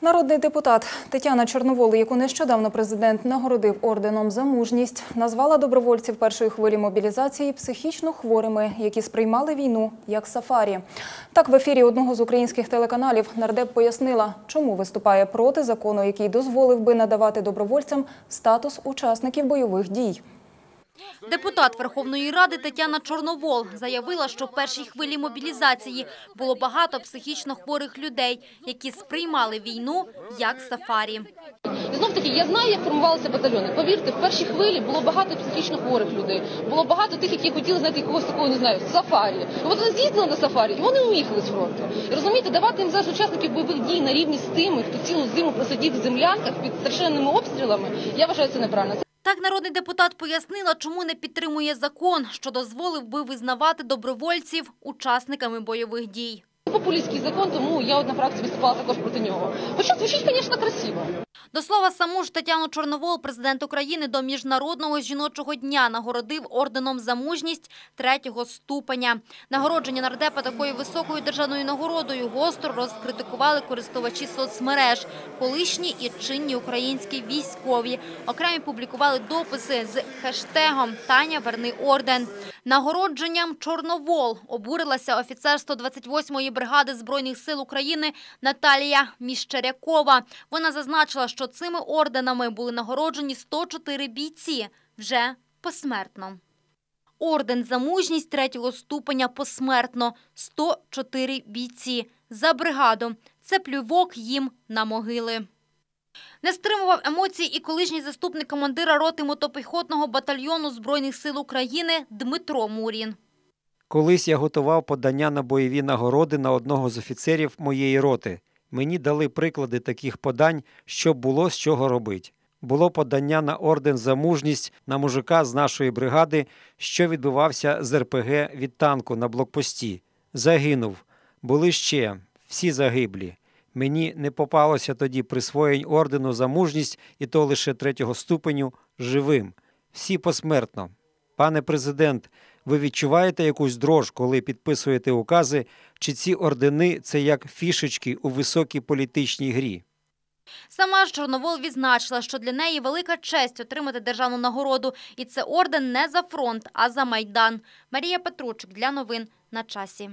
Народний депутат Тетяна Чорновол, яку нещодавно президент нагородив орденом за мужність, назвала добровольців першої хвилі мобілізації психічно хворими, які сприймали війну як сафарі. Так, в ефірі одного з українських телеканалів нардеп пояснила, чому виступає проти закону, який дозволив би надавати добровольцям статус учасників бойових дій. Депутат Верховної Ради Тетяна Чорновол заявила, що в першій хвилі мобілізації було багато психічно хворих людей, які сприймали війну як сафарі. Знов таки, я знаю, як формувалися батальйони. Повірте, в першій хвилі було багато психічно хворих людей. Було багато тих, які хотіли знайти якогось такого, не знаю, сафарі. От вони з'їздили на сафарі, і вони уїхали з фронту. І розумієте, давати їм зараз учасників бойових дій на рівні з тими, хто цілу зиму просидів в землянках під страшенними обстрілами. Я вважаю це неправильно. Так народний депутат пояснила, чому не підтримує закон, що дозволив би визнавати добровольців учасниками бойових дій. Популістський закон, тому я одна фракція виступала також проти нього. Хоча звучить, звісно, красиво. До слова, саму ж Тетяну Чорновол, президент України до Міжнародного жіночого дня нагородив орденом за мужність третього ступеня. Нагородження нардепа такою високою державною нагородою гостро розкритикували користувачі соцмереж, колишні і чинні українські військові. Окремі публікували дописи з хештегом «Таня, верни орден». Нагородженням Чорновол обурилася офіцер 128-ї бригади Збройних сил України Наталія Міщерякова. Вона зазначила, що цими орденами були нагороджені 104 бійці вже посмертно. Орден за мужність третього ступеня посмертно – 104 бійці за бригаду. Це плювок їм на могили. Не стримував емоцій і колишній заступник командира роти мотопіхотного батальйону Збройних сил України Дмитро Мурін. Колись я готував подання на бойові нагороди на одного з офіцерів моєї роти. Мені дали приклади таких подань, щоб було з чого робити. Було подання на орден за мужність на мужика з нашої бригади, що відбувався з РПГ від танку на блокпості. Загинув. Були ще всі загиблі. Мені не попалося тоді присвоєнь ордену за мужність, і то лише третього ступеню живим. Всі посмертно. Пане президент, ви відчуваєте якусь дрож, коли підписуєте укази, чи ці ордени це як фішечки у високій політичній грі? Сама ж Чорновол відзначила, що для неї велика честь отримати державну нагороду. І це орден не за фронт, а за Майдан. Марія Петручик для новин на часі.